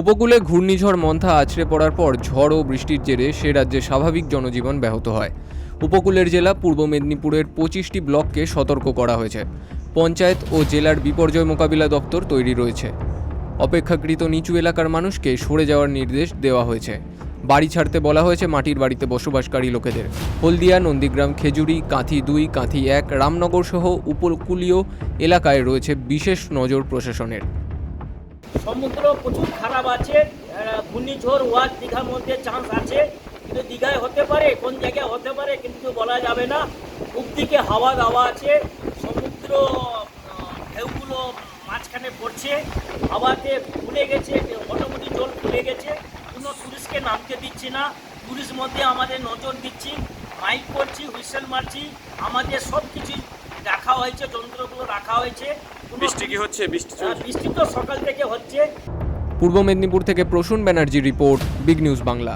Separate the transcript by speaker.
Speaker 1: উপকূলে ঘূর্ণিঝড় মন্থা আছড়ে পড়ার পর ঝড় ও বৃষ্টির জেরে সে রাজ্যে স্বাভাবিক জনজীবন ব্যাহত হয়। উপকূলের জেলা পূর্ব মেদিনীপুরের পঁচিশটি ব্লককে সতর্ক করা হয়েছে। পঞ্চায়েত ও জেলার বিপর্যয় মোকাবিলা দপ্তর তৈরি রয়েছে। অপেক্ষাকৃত নিচু এলাকার মানুষকে সরে যাওয়ার নির্দেশ দেওয়া হয়েছে। বাড়ি ছাড়তে বলা হয়েছে মাটির বাড়িতে বসবাসকারী লোকেদের। হলদিয়া, নন্দীগ্রাম, খেজুরি, কাঁথি দুই, কাঁথি এক, রামনগর সহ উপকূলীয় এলাকায় রয়েছে বিশেষ নজর প্রশাসনের।
Speaker 2: সমুদ্র প্রচুর খারাপ আছে ঘূর্ণিঝড় ওয়াজ দীঘার মধ্যে চান্স আছে। কিন্তু দীঘায় হতে পারে, কোন জায়গায় হতে পারে কিন্তু বলা যাবে না। খুব দিকে হাওয়া দাওয়া আছে, সমুদ্র ঢেউগুলো মাঝখানে পড়ছে। হাওয়াতে ফুলে গেছে, মোটামুটি জল ফুলে গেছে। কোনো টুরিস্টকে নামতে দিচ্ছি না। টুরিস্ট মধ্যে আমাদের নজর দিচ্ছি মাইক করছি, হুইসেল মারছি। আমাদের সব কিছু রাখা হয়েছে যন্ত্রগুলো রাখা হয়েছে।
Speaker 3: বৃষ্টি কি হচ্ছে? বৃষ্টি
Speaker 2: বৃষ্টি তো সকাল থেকে হচ্ছে।
Speaker 1: পূর্ব মেদিনীপুর থেকে Prasun Banerjee report Big News Bangla.